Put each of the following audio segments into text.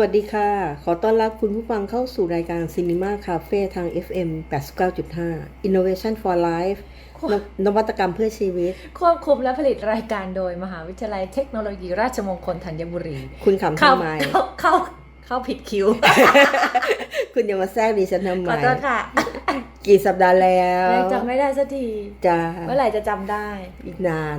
วัสดีค่ะ ขอต้อนรับคุณผู้ฟังเข้าสู่รายการ Cinema Cafe ทาง FM 89.5 Innovation for Life นนวัตกรรมเพื่อชีวิต ควบคุมและผลิตรายการโดยมหาวิทยาลัยเทคโนโลยีราชมงคลธัญบุรี คุณขำเข้าทำไมเข้าเข้าเข้าผิดคิว คุณอย่ามาแทรกดิฉันทำไมขอโทษค่ะ กี่สัปดาห์แล้วยังจำไม่ได้สักทีจะเมื่อไหร่จะจำได้ อีกนาน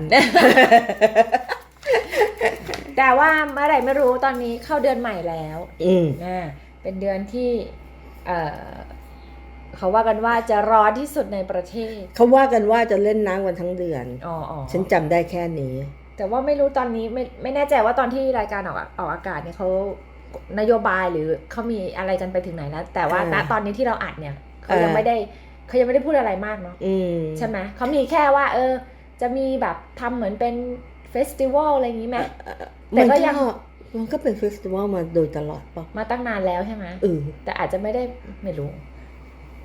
แต่ว่าเมื่อไหร่ไม่รู้ตอนนี้เข้าเดือนใหม่แล้วอืมนะเป็นเดือนที่เอ่อเขาว่ากันว่าจะร้อนที่สุดในประเทศเขาว่ากันว่าจะเล่นน้ำกันทั้งเดือน อ๋ออ๋อฉันจำได้แค่นี้ แต่ว่าไม่รู้ตอนนี้ไม่ไม่แน่ใจว่าตอนที่รายการออกออกอากาศเนี่ยเขานโยบายหรือเขามีอะไรกันไปถึงไหนแล้ว แต่ว่าณอ่าตอนนี้ที่เราอัดเนี่ยเขายังอ่าไม่ได้เขายังไม่ได้พูดอะไรมากเนาะอืมใช่ไหมเขามีแค่ว่า เออ จะมีแบบทำเหมือนเป็นเฟสติวัลอะไรอย่างนี้ไหม แต่มันก็ก็ยังมันก็เป็นเฟสติวัลมาโดยตลอดป่ะมาตั้งนานแล้วใช่ไหมเออแต่อาจจะไม่ได้ไม่รู้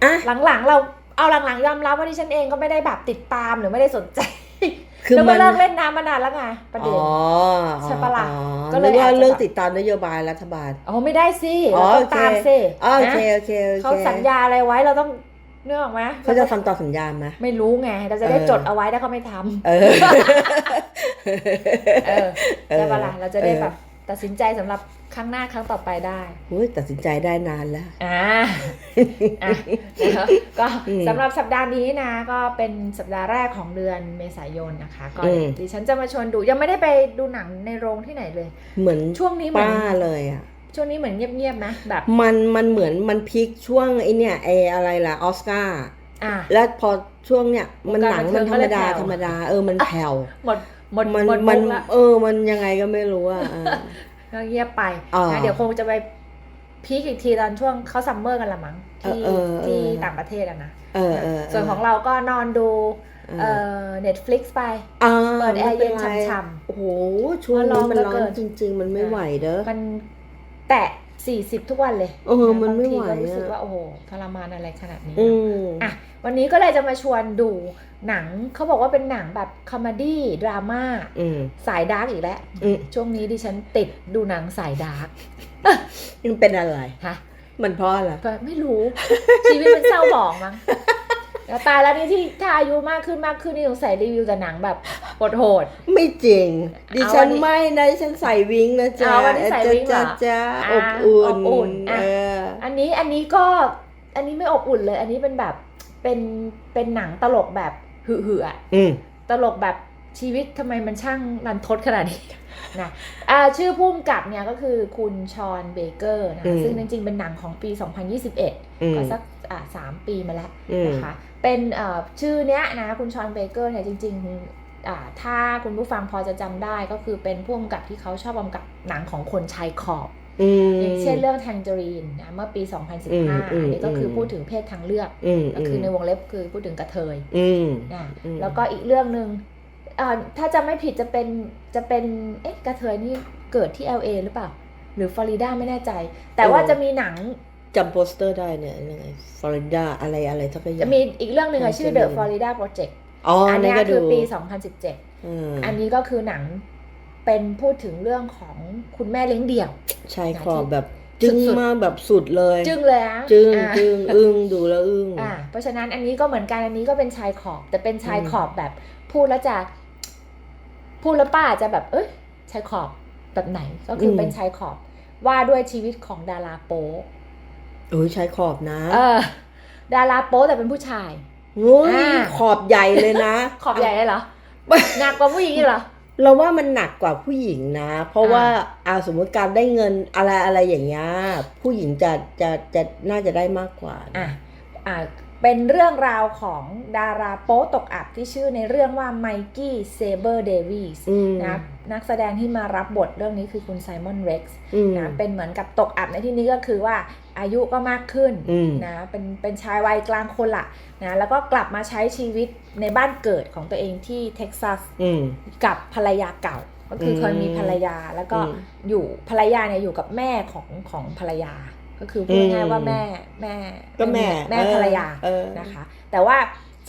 อะหลังๆเราเอาหลังๆยอมรับว่าดิฉันเองก็ไม่ได้แบบติดตามหรือไม่ได้สนใจคือแล้วมัก็นเลิกเล่นน้ำมานานแล้วไงประเด็นอ๋อใช่ปะล่ะอ๋อก็เลยนึว่าอาจจะเลิกติดตามนโยบายรัฐบาลอ๋อไม่ได้สิอ๋เราอต้องตามสิอ๋อโอนะเคโอเคโอเคเขาสัญญาอะไรไว้เราต้อง เนื้อออกไหมเขาจะทำต่อสัญญาไหมไม่รู้ไงเราจะได้เออจดเอาไว้ถ้าเขาไม่ทำเออเออใช่ปะล่ะเราจะได้เออแบบตัดสินใจสำหรับครั้งหน้าครั้งต่อไปได้อุ้ยตัดสินใจได้นานแล้ว อ่าอะนะคะก็อืมสำหรับสัปดาห์นี้นะ ก็เป็นสัปดาห์แรกของเดือนเมษายนนะคะ ก็อืมดิฉันจะมาชวนดูยังไม่ได้ไปดูหนังในโรงที่ไหนเลย เหมือนช่วงนี้เหมือนป้าเลยอะ ช่วงนี้เหมือนเงียบๆไหมแบบมันมันเหมือนมันพีคช่วงไอเนี่ยไออะไรล่ะออสการ์อะแล้วพอช่วงเนี้ยมันหนังวงการบัมันนเทิธรงรมดาก็เลยแผ่วธรรมดาเออมันแผ่วหมดหมดมันหมดมัมุนกละเออมันยังไงก็ไม่รู้อะเออก็เงียบไปอ่านะเดี๋ยวคงจะไปพีคอีกทีตอนช่วงเขาซัมเมอร์กันละมั้งที่เออเออที่เออต่างประเทศอะนะเออเออส่วนของเราก็นอนดูเอ่อ Netflix ไปอ่าเปิดแอร์เย็นไม่ป็ไรฉ่ำๆโอ้โหช่วงร้นี้อนมันเหลือร้อเกินนจริง ๆ มันไม่ไหวเด้อมัน แตะสี่สิบทุกวันเลยเออมันไม่ไหวบางทีก็รู้สึกอะว่าโอ้โหทรมานอะไรขนาดนี้อืมอะวันนี้ก็เลยจะมาชวนดูหนังเขาบอกว่าเป็นหนังแบบคอมเมดี้ดราม่าอืม สายดาร์กอีกแล้ว อืม ช่วงนี้ดิฉันติดดูหนังสายดาร์กมันเป็นอะไร ฮะมันเพราะอะไรก็ไม่รู้ ชีวิตมันเศร้าหมองมั้ง แล้วตายแล้วนี่ที่ถ้าอายุมากขึ้นมากขึ้นนี่สงสัยรีวิวแต่หนังแบบโหด ไม่จริง ดิฉันเอาอันนี้ไม่นะดิฉันใส่วิงนะจ๊ะเอาอันนี้ใส่วิงเหรอจ๊ะจ๊ะอ่าอบอุ่นอบอุ่นอะ เออๆอันนี้อันนี้ก็อันนี้ไม่อบอุ่นเลย อันนี้เป็นแบบเป็นเป็นหนังตลกแบบหือๆอะอืมตลกแบบชีวิตทำไมมันช่างรันทดขนาดนี้นะอ่าชื่อพุ่มกับเนี่ยก็คือคุณชอนเบเกอร์นะอืคะมซึ่งจริงๆเป็นหนังของปี 2021 อืมก็สักอ่า สามปีมาแล้วอืมนะคะเป็นเอ่อชื่อเนี้ยนะคุณชอนเบเกอร์เนี่ยจริงๆอ่าถ้าคุณผู้ฟังพอจะจำได้ก็คือเป็นผู้กำกับที่เขาชอบกำกับหนังของคนชายขอบอืมอย่างเช่นเรื่อง Tangerine นะเมื่อปี 2015อืมอัอืมนนี้ก็คืออมพูดถึงเพศทางเลือกอืมก็คือในวงเล็บคือพูดถึงกระเทยอืมนะอืมแล้วก็อีกเรื่องหนึ่งเอ่อถ้าจะไม่ผิดจะเป็นจะเป็นเอ๊ะกระเทยนี่เกิดที่ LA หรือเปล่า หรือฟลอริดาไม่แน่ใจ แต่ว่าจะมีหนัง จำโปสเตอร์ได้เนี่ยยังไงฟลอริดาอะไรอะไรทักอย่าจะงมีอีกเรื่องหนึ่งอะชื่อ The Tangerine Florida Project อ๋ออัอันนนี้เนี้ยก็คืดูอปี 2017อืมอันนี้ก็คือหนังเป็นพูดถึงเรื่องของคุณแม่เลี้ยงเดี่ยวชายขอบแบบจึ้งสุดๆมากแบบสุดเลย จึงเลยอะจึ้งอะจึ้งอึ้งดูแล้วอึ้งอ่าเพราะฉะนั้นอันนี้ก็เหมือนกันอันนี้ก็เป็นชายขอบ แต่เป็นชายขอบแบบพูดแล้วจะ พูดแล้วป้าอาจจะแบบ เอ้ยชายขอบแบบไหนก็คืออมเป็นชายขอบว่าด้วยชีวิตของดาราโป๊ โอ้ยชายขอบนะ เออ ดาราโป๊แต่เป็นผู้ชาย โอ้ยอ่า ขอบใหญ่เลยนะ ขอบใหญ่เลยเหรอหนักกว่าผู้หญิงอีกเหรอ เราว่ามันหนักกว่าผู้หญิงนะ เพราะอ่า ว่าอาสมมติการได้เงินอะไรอะไรอย่างเงี้ยผู้หญิงจะจะจะน่าจะได้มากกว่านะอะอะ เป็นเรื่องราวของดาราโป๊ตกอับที่ชื่อในเรื่องว่าไมกี้เซเบอร์เดวิสอืมนะนักแสดงที่มารับบทเรื่องนี้คือคุณไซมอนเร็กซ์อืมนะเป็นเหมือนกับตกอับในที่นี้ก็คือว่าอายุก็มากขึ้นอืมนะเป็นเป็นชายวัยกลางคนละนะแล้วก็กลับมาใช้ชีวิตในบ้านเกิดของตัวเองที่เท็กซัสอืมกับภรรยาเก่าก็คืออมเคยมีภรรยาแล้วก็อืมอยู่ภรรยาเนี่ยอยู่กับแม่ของของภรรยา ก็คือพูดง่ายอืมๆว่าแม่แม่ก็แม่แม่เออภรรยาเออนะคะ แต่ว่า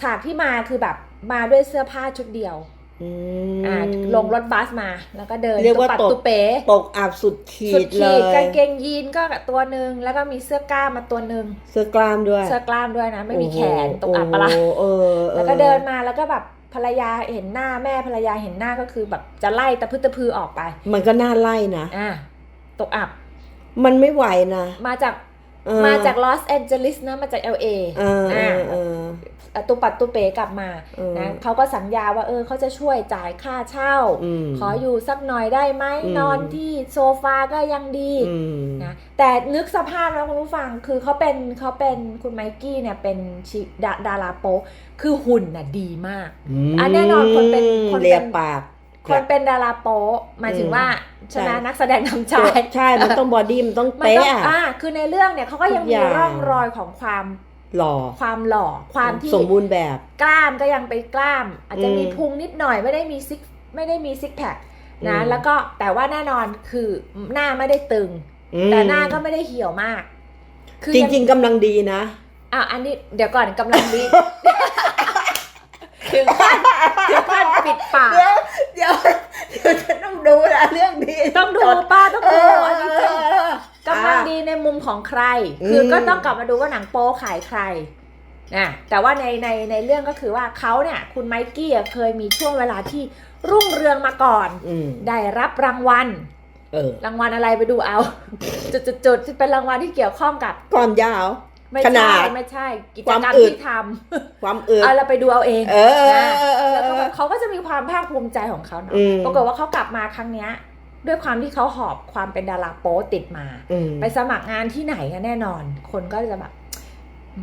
ฉากที่มาคือแบบมาด้วยเสื้อผ้าชุดเดียวอือ่ามลงรถบัสมา แล้วก็เดินเรียกว่าปัดตกตุเป๋ตกอับสุดขีสุดดเลขีดยกางเกงยีนก็ตัวหนึ่งแล้วก็มีเสื้อกล้ามมาตัวหนึ่งเสื้อกล้ามด้วย เสื้อกล้ามด้วยนะ ไม่มีแขนตกอับปะโโหละเออออแล้วก็เดินมาแล้วก็แบบภรรยาเห็นหน้าแม่ภรรยาเห็นหน้าก็คือแบบจะไล่ตะพึตะพือออกไป มันก็น่าไล่นะอะตกอับ มันไม่ไหวนะ มาจากเออมาจากลอสแอนเจลิสนะมาจาก LA เออเออเอออะตุปัดตุเป๋กลับมาเออนะเขาก็สัญญาว่าเออเขาจะช่วยจ่ายค่าเช่าอืมขออยู่สักหน่อยได้ไหมอืมนอนที่โซฟาก็ยังดีอืมนะแต่นึกสภาพนะคุณผู้ฟังคือเขาเป็นเขาเป็นคุณไมกี้เนี่ยเป็นชีดาดาราโป๊คือหุ่นน่ะดีมากอะแน่นอนคนเป็นคนเป็นเลียปาก คนเป็นดาราโป๊หมายถึงว่าใช่ไหมใช่นักแสดงนำชายใช่ มันต้องบอดี้มันต้องมันเป๊ะต้องอะอ่าคือในเรื่องเนี่ยเขาก็ยังทุกมีอย่างร่องรอยของความหล่อความหล่อความที่สมบูรณ์แบบ กล้ามก็ยังเป็นกล้าม อาจจะมีอืมพุงนิดหน่อยไม่ได้มีซิกไม่ได้มีซิกแพคนะอืมแล้วก็แต่ว่าแน่นอนคือหน้าไม่ได้ตึงอืมแต่หน้าก็ไม่ได้เหี่ยวมากจริง ๆกำลังดีนะๆอะอันนี้เดี๋ยวก่อนกำลังดี ถึงขั้นถึงขั้นปิดปาก เดี๋ยวเดี๋ยวเดี๋ยวฉันต้องดูนะเรื่องนี้ต้องดูป้าต้องเอดูออันนี้จริงกำลังดีในมุมของใคร คืออมก็ต้องกลับมาดูว่าหนังโป๊ขายใครนะแต่ว่าในในในเรื่องก็คือว่าเขาเนี่ย คุณไมกี้อะเคยมีช่วงเวลาที่รุ่งเรืองมาก่อนอืมได้รับรางวัลเออรางวัลอะไรไปดูเอา จุดจุดจุดที่เป็นรางวัลที่เกี่ยวข้องกับความยาว ไม่ขนาใช่ดไม่ใช่กิจความกรรมอึด ที่ทความำเอือเอาเราไปดูเอาเองเออเอนะอเออเออแล้วก็แบบเขาก็จะมีความภาคภูมิใจของเขาเนาะอืม ปรากฏว่าเขากลับมาครั้งเนี้ย ด้วยความที่เขาหอบความเป็นดาราโป๊ติดมา อืมไปสมัครงานที่ไหนอะแน่นอน คนก็จะแบบ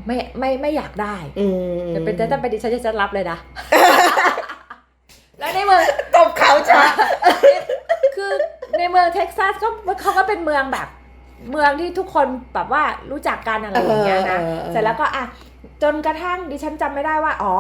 ไม่ไม่ไม่อยากได้อืมแต่เป็นแต่ถ้าเป็นดิฉันจะรับเลยนะ แล้วในเมือง ตบเขาจ้ะ คือในเมืองเท็กซัสก็เขาก็เป็นเมืองแบบ เมืองที่ทุกคนแบบว่ารู้จักกันอะไรอย่างเงี้ยนะเออเออเออเสร็จแล้วก็อะจนกระทั่งดิฉันจำไม่ได้ว่าอ๋อ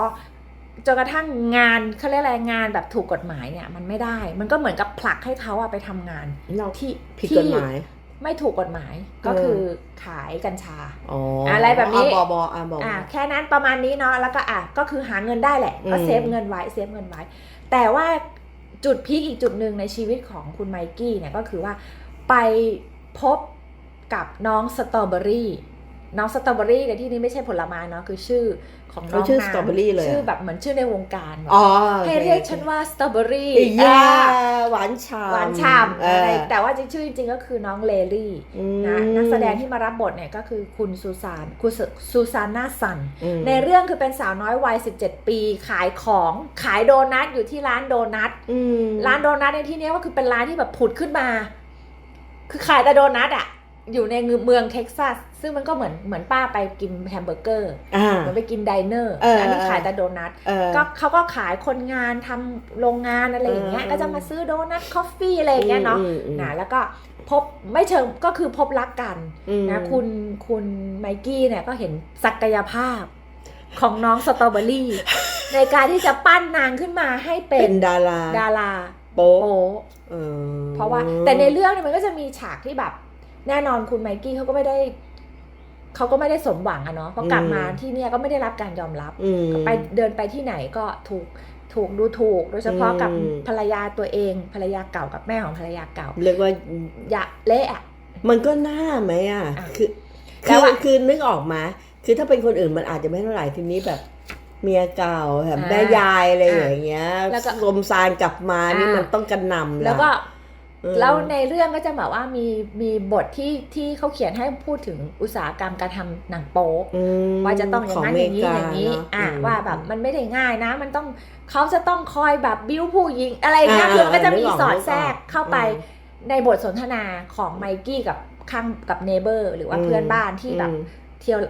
จนกระทั่งงานเขาเรียกอะไรงานแบบถูกกฎหมายเนี่ยมันไม่ได้ มันก็เหมือนกับผลักให้เขาอะไปทำงานเราที่ผิดที่กฎหมายไม่ถูกกฎหมายก็เออคือขายกัญชาอ๋ออะอะไรแบบนี้บอบออะบอกอะแค่นั้นประมาณนี้เนาะแล้วก็อะก็คือหาเงินได้แหละ ก็อืมเซฟเงินไว้เซฟเงินไว้ แต่ว่าจุดพีคอีกจุดหนึ่งในชีวิตของคุณไมกี้เนี่ยก็คือว่าไปพบ กับน้องสตรอเบอรี่น้องสตรอเบอรี่ในที่นี้ไม่ใช่ผลไม้เนาะคือชื่อของน้องเขาชื่อนางสตรอเบอรี่เลยชื่ออะแบบเหมือนชื่อในวงการแบบอ๋อให้เรียกฉันว่าสตรอเบอรี่อียาหวานฉ่ำหวานฉ่ำเออะไรอแต่ว่าจริงชื่อจริงๆก็คือน้องเลลี่อืมนะนักแสดงที่มารับบทเนี่ยก็คือคุณซูซานคุณซูซาน่าซันอืมในเรื่องคือเป็นสาวน้อยวัย 17 ปี ขายของขายโดนัทอยู่ที่ร้านโดนัทอืมร้านโดนัทในที่นี้ก็คือเป็นร้านที่แบบผุดขึ้นมา คือขายแต่โดนัทอะ อยู่ในเมืองเท็กซัส ซึ่งมันก็เหมือนเหมือนป้าไปกินแฮมเบอร์เกอร์อ่าเหมือนไปกินไดเนอร์เอออันนี้เออขายแต่โดนัทเออก็เขาก็ขายคนงานทำโรงงานอะไรอย่างเงี้ยเออก็จะมาซื้อโดนัทคอฟฟี่อะไรอย่างเงี้ยเนาะอืมอืมนะแล้วก็พบไม่เชิงก็คือพบรักกันอืมนะคุณคุณไมกี้เนี่ยก็เห็นศักยภาพของน้องสตรอเบอรี่ ในการที่จะปั้นนางขึ้นมาให้เป็เป็นนดาราดาราโป๊ะโป๊ะออเพราะว่าแต่ในเรื่องเนี่ยมันก็จะมีฉากที่แบบ แน่นอนคุณไมกี้เขาก็ไม่ได้เขาก็ไม่ได้สมหวังอะเนาะเพราะกลับมาที่เนี่ยก็ไม่ได้รับการยอมรับอืมไปเดินไปที่ไหนก็ถูกถูกดูถูก โดยเฉพาะกับอืมภรรยาตัวเองภรรยาเก่ากับแม่ของภรรยาเก่าเรียกว่าอย่าเละอะมันก็น่าไหมอะอะคือแล้คือวอะคือนึกออกมาคือถ้าเป็นคนอื่นมันอาจจะไม่เท่าไหร่ทีนี้แบบเมียเก่าแบบอ่าแม่ยายอะไรอ่าอย่างเงี้ยแล้วก็ลมซานกลับมานี่อ่ามัมันต้องกระหน่ำะแล้วก็เออ แล้วในเรื่องก็จะแบบว่ามีมีบทที่ที่เขาเขียนให้พูดถึงอุตสาหกรรมการทำหนังโป๊ะอืมว่าจะต้องอย่างนั้นอย่างนี้อย่างนี้เมริกอะเนว่าแบบมันไม่ได้ง่ายนะ มันต้องเขาจะต้องคอยแบบบิ้วผู้หญิงอะไรเงี้ยอ่าคือมันก็จะมีนึกออกสอดนึกออกแทรกเข้าไปอืมในบทสนทนาของไมกี้กับข้างกับเนเบอร์หรือว่าอืมเพื่อนบ้านที่แบบอืมเที่ยว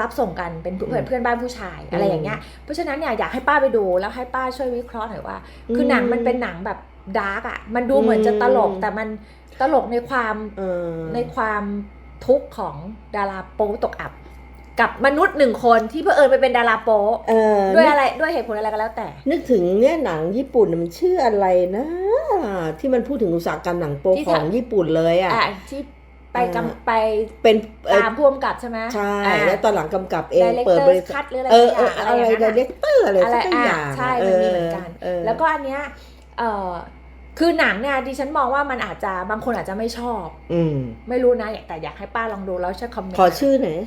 รับส่งกันเป็นเพื่อนอืมเพื่อนบ้านผู้ชายอะไรอย่างเงี้ยเพราะฉะนั้นเนี่ยอยากให้ป้าไปดูแล้วให้ป้าช่วยวิเคราะห์หน่อยว่า คือหนังมันเป็นหนังแบบ ดาร์กอะ มันดูเหมือนจะตลกอืมแต่มันตลกในความเออในความทุกข์ของดาราโป๊ตกอับ กับมนุษย์หนึ่งคนที่เพื่อเอิญไปเป็นดาราโป๊เออด้วยอะไรด้วยเหตุผลอะไรก็แล้วแต่ นึกถึงเนี่ยหนังญี่ปุ่นน่ะมันชื่ออะไรนะ ที่มันพูดถึงอุตสาหกรรมหนังโป๊ที่ของทำญี่ปุ่นเลยอะอะที่ไปอ่ากำไปเป็นเอ่อตามพ่วงกับใช่ไหมใช่อ่าแล้วตอนหลังกำกับเอง Director's เปิดบริษัท cut หรืออะไรเออสักเอออย่างอะไรอะไรอย่างดีนั้นเลกเตอร์อะไรอะไรสักอย่างอะใช่มันมีเหมือนกันเออแล้วก็อันเนี้ยเออ คือหนังเนี่ยดิฉันมองว่ามันอาจจะบางคนอาจจะไม่ชอบ อืมไม่รู้นะแต่อยากให้ป้าลองดูแล้วช่วยคอมเมนต์ขอชื่อหน่อย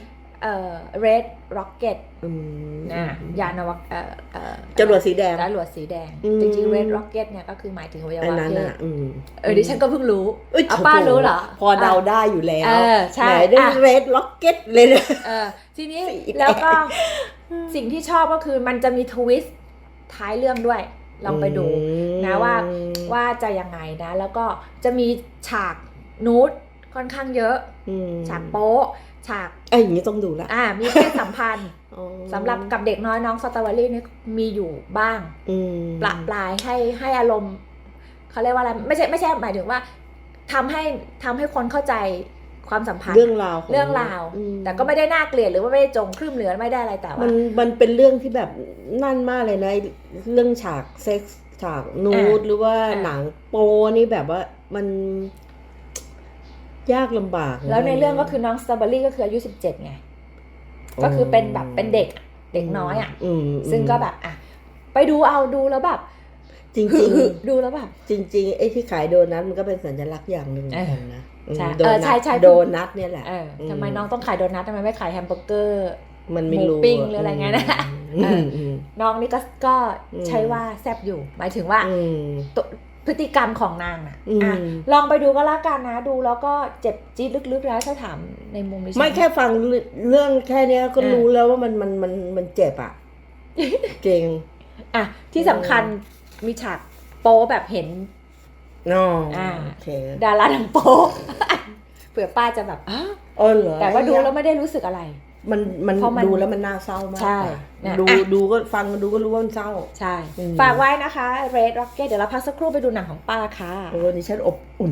เอ่อ red rocket อืมนะยานอวกเอ่อเอ่อจรวดสีแดงจรวดสีแดงอืมจริงๆ red rocket เนี่ยก็คือหมายถึงอวัยอันวะนั้นเพศอะอืมเออดิฉันก็เพิ่งรู้เอ้ยอะป้ารู้เหรอ พอเดาได้อยู่แล้วเออใช่ไหนได้อะเรดล็อกเก็ตเลยนะเออทีนี้สีแดงแล้วก็สิ่งที่ชอบก็คือมันจะมีทวิสต์ท้ายเรื่องด้วย ลองไปดูนะว่าว่าจะยังไงนะ แล้วก็จะมีฉากนูดค่อนข้างเยอะอืมฉากโป๊ะฉากเอ้ยอย่างนี้ต้องดูละอ่ามีเพศสัมพันธ์อ๋อสำหรับกับเด็กน้อยน้องสตรอเบอรี่นี่มีอยู่บ้างอืมปละปลายให้ให้อารมณ์เขาเรียกว่าอะไรไม่ใช่ไม่ใช่หมายถึงว่าทำให้ทำให้คนเข้าใจ ความสัมพันธ์เรื่องราวขเรื่องราวอืมแต่ก็ไม่ได้น่าเกลียดหรือว่าไม่ได้จงครึ่มเหลือไม่ได้อะไรแต่มัว่านมันเป็นเรื่องที่แบบนั่นมากเลยนะไอ้เรื่องฉากเซ็กส์ฉากนูดอะหรือว่าอะหนังโปนี่แบบว่ามันยากลำบากะแล้วในเรื่องก็คือน้องสตรอเบอรี่ก็คืออายุสิบเจ็ดไง ก็คือเป็นแบบเป็นเด็กอะเด็กน้อยอะมซึ่งก็แบบอะไปดูเอาดูแล้วแบบ จริงหึจริงหึดูแล้วแบบ จริง ๆ ไอ้ที่ขายโดนัทมันก็เป็นสัญลักษณ์อย่างหนึ่งเหมือนกันนะ ใช่มโดเออนัทใช่ใช่โดนัทเนี่ยแหละเอออืมทำไมน้องต้องขายโดนัททำไมไม่ขายแฮมเบอร์เกอร์มันไม่รู้หมูปิ้งหรืออะไรเงี้ยนะอืมเอออืมน้องนี่ก็ก็อืมใช้ว่าแซบอยู่ หมายถึงว่าอืมตัวพฤติกรรมของนางน่ะอืมอะลองไปดูก็แล้วกันนะ ดูแล้วก็เจ็บจี๊ดลึกๆแล้วถ้าถามในมุมดิฉันไม่แค่ฟังเรื่องแค่เนี้ยก็อะรู้แล้วว่ามันมันมันมันเจ็บอะเก่งอะที่สำคัญมีฉากโป๊แบบเห็น อ๋ออ่าโอเคดาราหนังโป๊เผื่อป้าจะแบบอ้าวเออเหรอแต่ว่าดูแล้วไม่ได้รู้สึกอะไร มันมันเพราะมันดูแล้วมันน่าเศร้ามากใช่อะเนี่ยดูอะดูก็ฟังดูก็รู้ว่ามันเศร้า ใช่ อืม ฝากไว้นะคะ Red Rocket เดี๋ยวเราพักสักครู่ไปดูหนังของป้าค่ะ โอ้ดิฉันอบอุ่น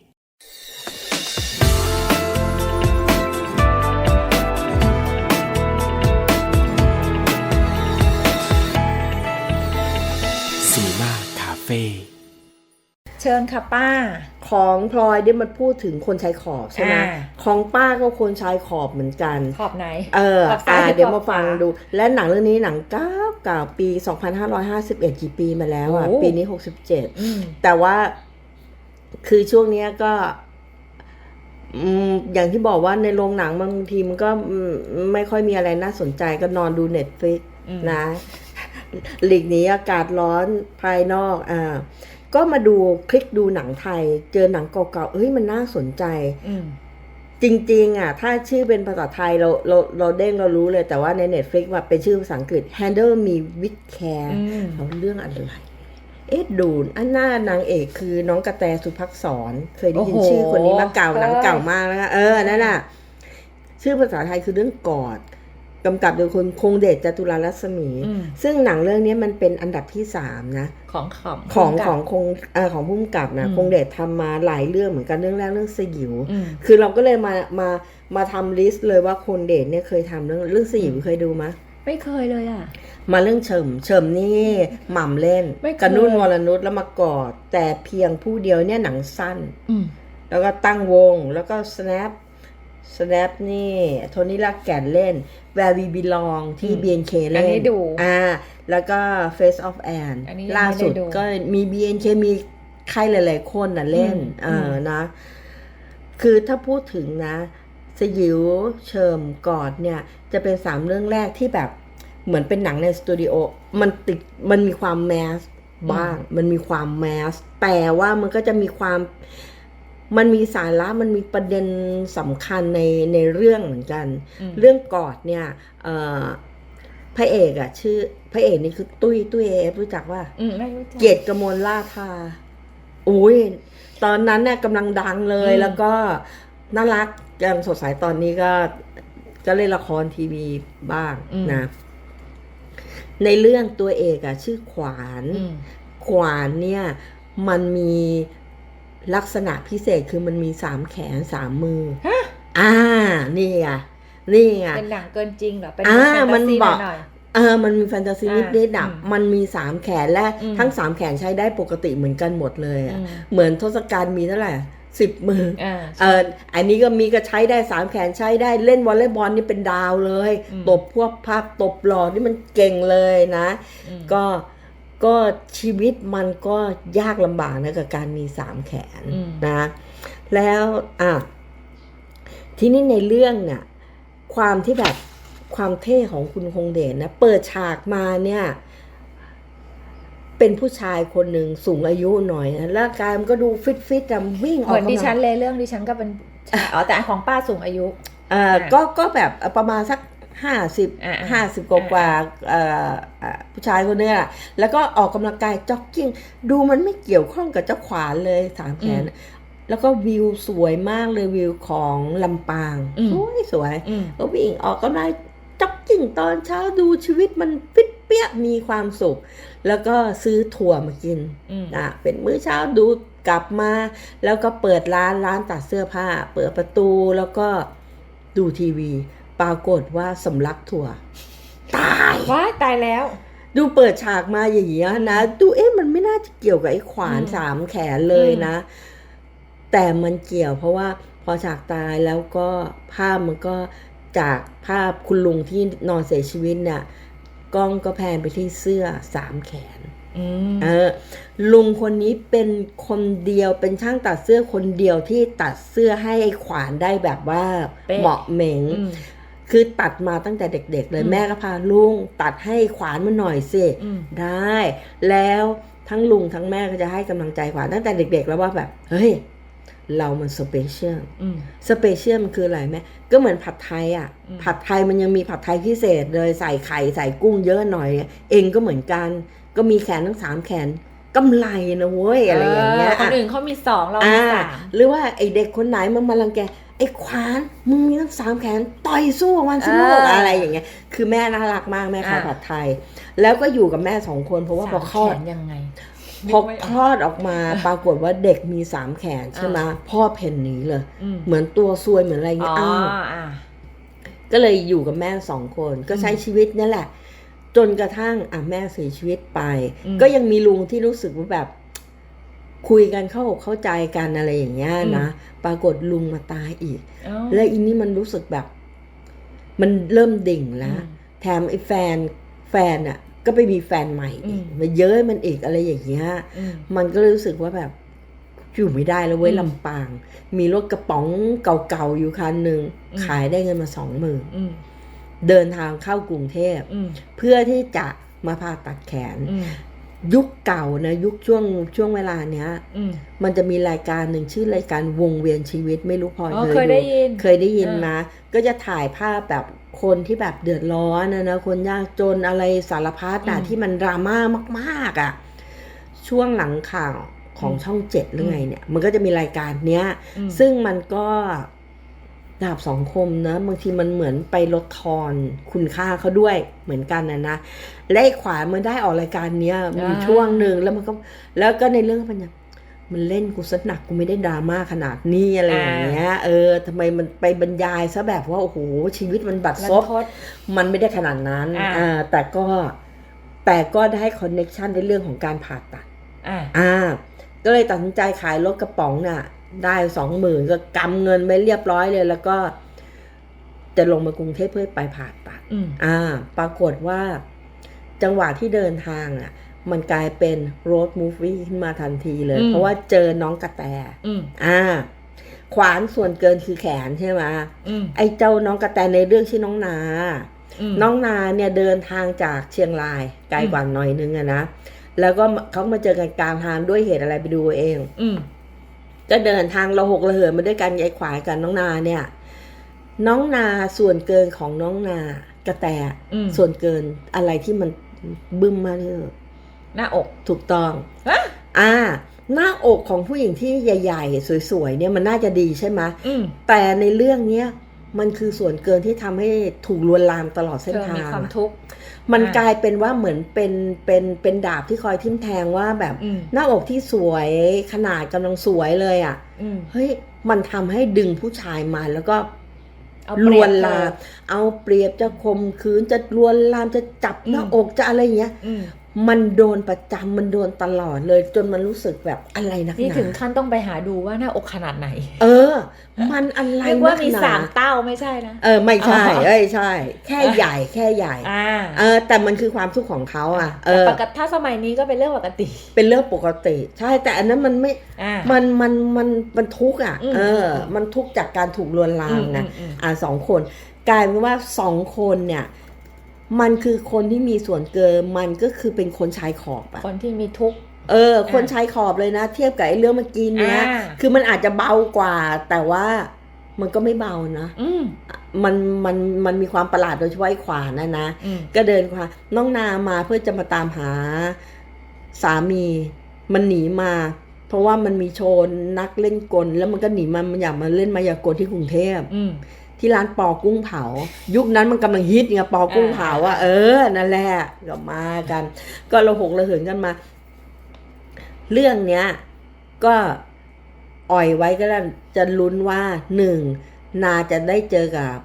เชิญค่ะป้า ของพลอยเนี่ยมันพูดถึงคนชายขอบใช่ไหมอ่า ของป้าก็คนชายขอบเหมือนกัน ขอบไหน เออขอบซ้าอ่ายหรือเดี๋ยวขอบมาฟังขวาดู และหนังเรื่องนี้หนังเก้าเก่าปี 2551 กี่ปีมาแล้วอะ โอ้ ปีนี้ อืม 67 แต่ว่าคือช่วงเนี้ยก็อืมอย่างที่บอกว่าในโรงหนังบางทีมันก็อืมไม่ค่อยมีอะไรน่าสนใจก็นอนดูเน็ตฟลิก อืม นะหลีกหนีอากาศร้อนภายนอกอ่า ก็มาดูคลิกดูหนังไทย เจอหนังเก่าๆเฮ้ยมันน่าสนใจอืมจริงๆอะถ้าชื่อเป็นภาษาไทยเราเราเราเด้งเรารู้เลยแต่ว่าใน Netflix มาเป็นชื่อภาษาอังกฤษ Handle Me with Care อืมเอาเรื่องอะไร เอ๊ะดูนอันหน้านางเอกคือน้องกระแตสุภักษรเคยได้ยินโอ้โหชื่อคนนี้มาเก่าเคยหนังเก่ามากแล้วนะเออนั่นน่ะ ชื่อภาษาไทยคือเรื่องกอด กำกับโดยคนคงเดชจตุรารัศมีอืมซึ่งหนังเรื่องนี้มันเป็นอันดับที่สามนะ ของของของกับของคงเออของพุ่มกับนะอืมคงเดชทำมาหลายเรื่องเหมือนกันเรื่องแรกเรื่องสยิวอืมคือเราก็เลยมามามาทำลิสต์เลยว่าคนเดชเนี่ยเคยทำเรื่องเรื่องสยิวเคยดูมะไม่เคยเลยอะ มาเรื่องเฉิมเฉิมนี่หม่ำเล่นไม่เคยกับนุ่นวรนุชแล้วมากอดแต่เพียงผู้เดียวเนี่ยหนังสั้นอืมแล้วก็ตั้งวงแล้วก็ snap snap นี่โทนี่ลักแก่นเล่น Where We Belong ที่อืม BNK อันเล่นี้นดูอ่า แล้วก็ Face of Anne อันนี้ยังล่าสุดไม่ได้ดูก็มี BNK มีใครหลาย ๆ คนน่ะเล่น อืม เออนะ คือถ้าพูดถึงนะ สยิวเชิมกอดเนี่ย จะเป็นสามเรื่องแรกที่แบบเหมือนเป็นหนังในสตูดิโอ มันติด มันมีความแมสบ้าง มันมีความแมส แต่ว่ามันก็จะมีความ มันมีสาระมันมีประเด็นสำคัญในในเรื่องเหมือนกันอืมเรื่องกอดเนี่ยเอ่อพระเอกอะชื่อพระเอกนี่คือตุ้ยตุ้ยเอฟรู้จักว่าอืมไม่รู้จักเกียรติกมลล่าทาอุ้ยตอนนั้นเนี่ยกำลังดังเลยอืมแล้วก็น่ารักยังสดใสตอนนี้ก็ก็เล่นละครทีวีบ้างนะ ในเรื่องตัวเอกอะชื่อขวานอืมขวานเนี่ยมันมี ลักษณะพิเศษคือมันมีสามแขนสามมือ ฮะ อ่า นี่ไง นี่ไง เป็นหนังเกินจริงเหรอ เป็นอ่าแฟนมัตานซีบอก หน่อย เออ มันมีแฟนตาซีอ่านิดนิดๆอะอืมมันมีสามแขนและอืม ทั้งสามแขนใช้ได้ปกติเหมือนกันหมดเลยๆอะ อืมเหมือนทศกัณฐ์มีเท่าไหร่สิบมือ อ่า เอออันนี้ก็มีก็ใช้ได้สามแขนใช้ได้เล่นวอลเลย์บอลนี่เป็นดาวเลย อืม ตบพวกภาพตบหลอดนี่มันเก่งเลยนะ อืม ก็ ก็ชีวิตมันก็ยากลำบากนะกับการมีสามแขนอืมนะ แล้วอะทีนี้ในเรื่องเนี่ยความที่แบบความเท่ของคุณคงเดชนะเปิดฉากมาเนี่ยเป็นผู้ชายคนหนึ่งสูงอายุหน่อยนะร่างกายมันก็ดูฟิตฟิตๆอะวิ่งอเหอกมือนกำลังดิฉันเลยเรื่องดิฉันก็เป็นชายอ๋อแต่อันของป้าสูงอายุเอ่อก็ก็แบบประมาณสัก ห้าสิบอ่าห้าสิบกว่ากว่าเอ่อเอ่อผู้ชายคนเนี้ยแล้วก็ออกกำลังกายจ็อกกิ้ง ดูมันไม่เกี่ยวข้องกับเจ้าขวานเลยสามแขนแล้วก็วิวสวยมากเลยวิวของลำปางอืมสวยสวยอืมก็วิ่งออกกำลังจ็อกกิ้งตอนเช้าดูชีวิตมันฟิตเปี้ยมีความสุข แล้วก็ซื้อถั่วมากินอืมอะเป็นมื้อเช้าดูกลับมา แล้วก็เปิดร้านร้านตัดเสื้อผ้า เปิดประตูแล้วก็ดูทีวี ปรากฏว่าสำลักถั่ว ตาย ว้ายตายแล้ว ดูเปิดฉากมาอย่างเงี้ยนะ ดูเอ๊ะมันไม่น่าจะเกี่ยวกับไอ้ขวานอืม สามแขนเลยนะ แต่มันเกี่ยวเพราะว่าพอฉากตายแล้วก็ภาพมันก็จากภาพคุณลุงที่นอนเสียชีวิตเนี่ยกล้องก็แพนไปที่เสื้อสามแขน อืมเออลุงคนนี้เป็นคนเดียวเป็นช่างตัดเสื้อคนเดียวที่ตัดเสื้อให้ไอ้ขวานได้แบบว่าเป๊ะเหมาะเหม็งอืม คือตัดมาตั้งแต่เด็ก ๆ เลยอืมแม่ก็พาลุงตัดให้ขวานมาหน่อยสิอืมได้ แล้วทั้งลุงทั้งแม่ก็จะให้กำลังใจขวานตั้งแต่เด็ก ๆ แล้วว่าแบบ เฮ้ย เรามันสเปเชียลอืมสเปเชียลมันคืออะไรแม่ก็เหมือนผัดไทยอะอืมผัดไทยมันยังมีผัดไทยพิเศษเลยใส่ไข่ใส่กุ้งเยอะหน่อย เองก็เหมือนกัน ก็มีแขนทั้งสามแขนกำไรนะเว้ยอะไรอย่างเงี้ยคนอื่นเขามีสองเรามีอ่าสามหรือว่าไอเด็กคนไหนมันมารังแก ไอ้ขวานมึงมีทั้งสามแขนต่อยสู้กับมันสิลูกเออออะไรอย่างเงี้ย คือแม่น่ารักมากแม่ขายอ่าผัดไทย แล้วก็อยู่กับแม่สองคนเพราะว่าพอคลอดสามแขนยังไงพอคลอดออกมาปรากฏว่าเด็กมีสามแขนใช่ไหมพ่อเพ่นหนีเลยอืมเหมือนตัวซวยเหมือนอะไรอ๋เงี้อยอ้าวอ่าก็เลยอยู่กับแม่สองคนก็ใช้อืมชีวิตนี่แหละ จนกระทั่งอะแม่เสียชีวิตไปอืมก็ยังมีลุงที่รู้สึกว่าแบบ คุยกันเข้าอกเข้าใจกันอะไรอย่างเงี้ยนะปรากฏลุงมาตายอีกเอ้าแล้วอินนี่มันรู้สึกแบบ มันเริ่มดิ่งแล้วอืมแถมไอ้แฟนแฟนอะ ก็ไปมีแฟนใหม่อีกอืมมาเย้ยมันอีกอะไรอย่างเงี้ยอืมมันก็เลยรู้สึกว่าแบบอยู่ไม่ได้แล้วเว้ยอืมลำปาง มีรถกระป๋องเก่าๆอยู่คันหนึ่งอืมขายได้เงินมาสองหมื่นอืมเดินทางเข้ากรุงเทพอืมเพื่อที่จะมาผ่าตัดแขนอืม ยุคเก่านะยุคช่วงช่วงเวลาเนี้ยอืมมันจะมีรายการหนึ่งชื่อรายการวงเวียนชีวิตไม่รู้พลอยอ๋อเคเคยยดูได้ยินเคยได้ยินอ่ามมาก็จะถ่ายภาพแบบคนที่แบบเดือดร้อนนะนะคนยากจนอะไรสารพัดอะอืมที่มันดราม่ามากๆอะช่วงหลังข่าวของอืมช่องเจ็ดหรือไงเนี่ย มันก็จะมีรายการเนี้ยอืมซึ่งมันก็ ดาบสองคมนะบางทีมันเหมือนไปลดทอนคุณค่าเขาด้วยเหมือนกันนะนะและไอ้ขวานมันได้ออกรายการเนี้ยมีช่วงหนึ่งแล้วมันก็แล้วก็ในเรื่องมันยังมันเล่นกูซะหนักกูไม่ได้ดราม่าขนาดนี้อะไรอย่างเงี้ย เออทำไมมันไปบรรยายซะแบบว่าโอ้โหชีวิตมันบัดรัซนบทดมันไม่ได้ขนาดนั้นอ่าอ่าแต่ก็แต่ก็ได้คอนเน็ชันในเรื่องของการผ่าตัดอ่าอ่าก็เลยตัดสินใจขายรถกระป๋องน่ะ ได้สองหมื่นก็กำเงินไปเรียบร้อยเลย แล้วก็จะลงมากรุงเทพเพื่อไปผ่าตัดอืมอ่า ปรากฏว่า จังหวะที่เดินทางอะ มันกลายเป็นรถมูฟวี่ขึ้นมาทันทีเลยอืมเพราะว่าเจอน้องกระแตอืมอ่า ขวานส่วนเกินคือแขนใช่ไหมอืมไอ้เจ้าน้องกระแตในเรื่องชื่อน้องนาอืมน้องนาเนี่ยเดินทางจากเชียงรายไกลกว่าหน่อยนึงอะนะ แล้วก็เขามาเจอกันกลางทางด้วยเหตุอะไรไปดูเอง อืม ก็เดินทางระหกระเหินมาด้วยกันยายขวายกับน้องนาเนี่ย น้องนาส่วนเกินของน้องนากระแตอืม ส่วนเกินอะไรที่มันบึ้มมากที่สุดหน้าอกถูกต้อง ฮะอ่า หน้าอกของผู้หญิงที่ใหญ่ ๆ สวยๆเนี่ยมันน่าจะดีใช่ไหมอืมแต่ในเรื่องเนี้ย มันคือส่วนเกินที่ทำให้ถูกลวนลามตลอดเส้นเธอทามีงความอะทุกข์มันอ่ากลายเป็นว่าเหมือนเป็นเป็นเป็นดาบที่คอยทิ่มแทงว่าแบบอืมหน้าอกที่สวยขนาดกำลังสวยเลยอะ่ะอืมเฮ้ยมันทำให้ดึงผู้ชายมาแล้วก็เอาลเปรีวยบนเธลาอมเอาเปรียบจะข่มขืนจะลวนลามจะจับหน้าอืมอกจะอะไรอย่างเงี้ยอื มมันโดนประจำมันโดนตลอดเลยจนมันรู้สึกแบบอะไรนักหนี่นาถึงขั้นต้องไปหาดูว่าหน้าอกขนาดไหน เออ มันอะไรเรียกว่ามีนักหนสามเต้าไม่ใช่นะเออไม่ใช่อ๋อเอ้ยใช่ แค่ใหญ่แค่ใหญ่อ่าเออ แต่มันคือความทุกข์ของเขาอะเอแต่อปกติถ้าสมัยนี้ก็เป็นเรื่องปกติ เป็นเรื่องปกติ ใช่แต่อันนั้นมันไม่อ่ามันมันมันมันทุกข์อะอืมเอออืมมันทุกข์จากการถูกลวนลามไงอืมอืมอ่าสองคนกลายเป็นว่าสองคนเนี่ย มันคือคนที่มีส่วนเกินมันก็คือเป็นคนชายขอบอะคนที่มีทุกข์เออ คนชายขอบเลยนะ เทียบกับไอ้เรื่องเมื่อกี้เนี้ย อ่า คือมันอาจจะเบากว่า แต่ว่ามันก็ไม่เบานะ อืมมันมันมันมีความประหลาดโดยเฉพาะไอ้ขวานะนะ อืมก็เดินค่ะน้องนามาเพื่อจะมาตามหาสามี มันหนีมา เพราะว่ามันมีโชว์นักเล่นกล แล้วมันก็หนีมามันอยากมาเล่นมายากลที่กรุงเทพ อืม ที่ร้านปอกุ้งเผา ยุคนั้นมันกำลังฮิตไงปอกุ้งเผาอะอ่าเออนั่นแหละก็มากัน ก็ระหกระเหินกันมา เรื่องเนี้ย ก็อ่อยไว้ก็ได้จะลุ้นว่าหนึ่งนาจะได้เจอกับ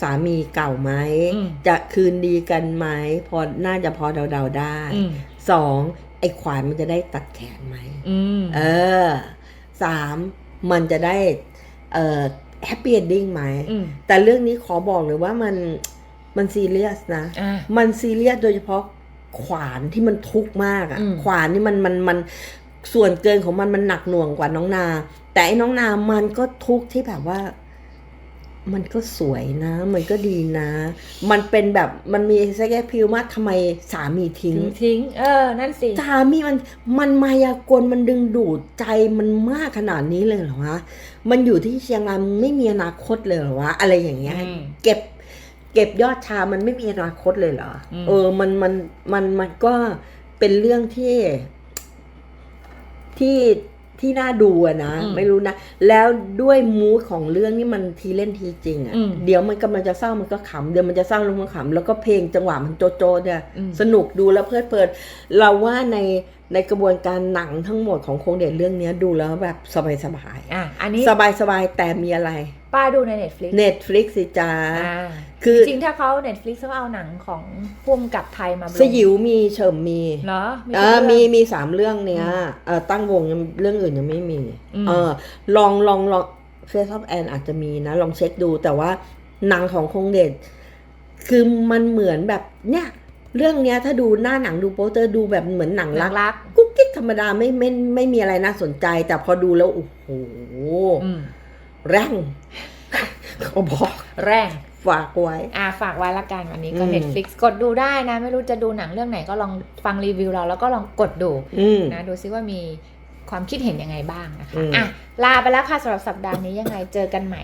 สามีเก่าไหมอืมจะคืนดีกันไหม พอ น่าจะพอเดาๆได้อืมสอง ไอ้ขวานมันจะได้ตัดแขนไหมอืมเออ สาม มันจะได้ เอ่อ แฮปปี้เอนดิ้งไหมอืมแต่เรื่องนี้ขอบอกเลยว่ามันมันซีเรียสนะอ่ามันซีเรียสโดยเฉพาะขวานที่มันทุกข์มากอะอืมขวานนี่มันมันมันส่วนเกินของมันมันหนักหน่วงกว่าน้องนา แต่ไอ้น้องนามันก็ทุกข์ที่แบบว่า มันก็สวยนะ มันก็ดีนะ มันเป็นแบบมันมีแซกพิวมากทำไมสามีทิ้งทิ้ง ทิ้ง เออ นั่นสิ สามีมันมันมายากลมันดึงดูดใจมันมากขนาดนี้เลยเหรอวะ มันอยู่ที่เชียงรายมันไม่มีอนาคตเลยเหรอวะ อะไรอย่างเงี้ยอืมเก็บ เก็บยอดชา มันไม่มีอนาคตเลยเหรออมเออ มันมันมันมันก็เป็นเรื่องที่ที่ ที่น่าดูอะนะ อืมไม่รู้นะ แล้วด้วยมูดของเรื่องนี่มันทีเล่นทีจริงอะอืมเดี๋ยวมันกำลังจะเศร้ามันก็ขำเดี๋ยวมันจะเศร้าแล้วมันขำแล้วก็เพลงจังหวะมันโจโจเนี่ยอืม สนุกดูแล้วเพลิดเพลินเราว่าใน ในกระบวนการหนังทั้งหมดของโคงเดชเรื่องเนี้ยดูแล้วแบบสบายสบายอะอันนี้สบายสบายๆแต่มีอะไร ป้าดูใน Netflix เน็ตฟลิกสิจ้าอ่าคือจริงๆถ้าเขา Netflix เขาเอาหนังของพุ่มกับไทยมาลงสยิวมีเฉิมมีเหรอเออทุกมีเรื่องมีสามเรื่องเนี้ยเออตั้งวงยังเรื่องอื่นยังไม่มีอืมเออลองลองลองเฟซอฟแอนอาจจะมีนะ ลองเช็คดูแต่ว่าหนังของคงเดชคือมันเหมือนแบบเนี่ย เรื่องเนี้ยถ้าดูหน้าหนังดูโปสเตอร์ดูแบบเหมือนหนังหนัรังกรักกุ๊กกิ๊กธรรมดาไม่ไม่ไม่มีอะไรน่าสนใจ แต่พอดูแล้วโอ้โหอืมแรงเขาบอกแรงฝากไว้อ่าฝากไว้ละกันวันนี้ก็อืม Netflix กดดูได้นะ ไม่รู้จะดูหนังเรื่องไหนก็ลองฟังรีวิวเราแล้วก็ลองกดดูอืมนะ ดูซิว่ามีความคิดเห็นยังไงบ้างนะคะอืมอะลาไปแล้วค่ะสำหรับสัปดาห์นี้ยังไงเจอกันใหม่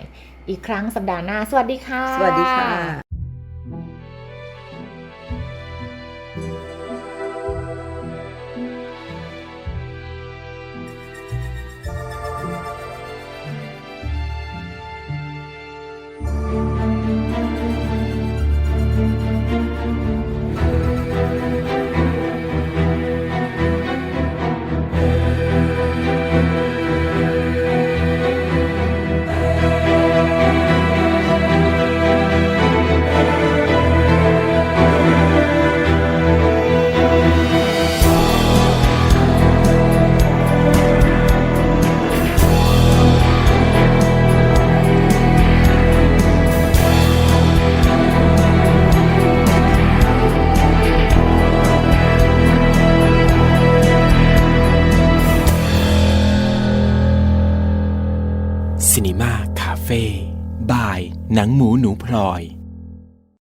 อีกครั้งสัปดาห์หน้า สวัสดีค่ะ สวัสดีค่ะ พลอย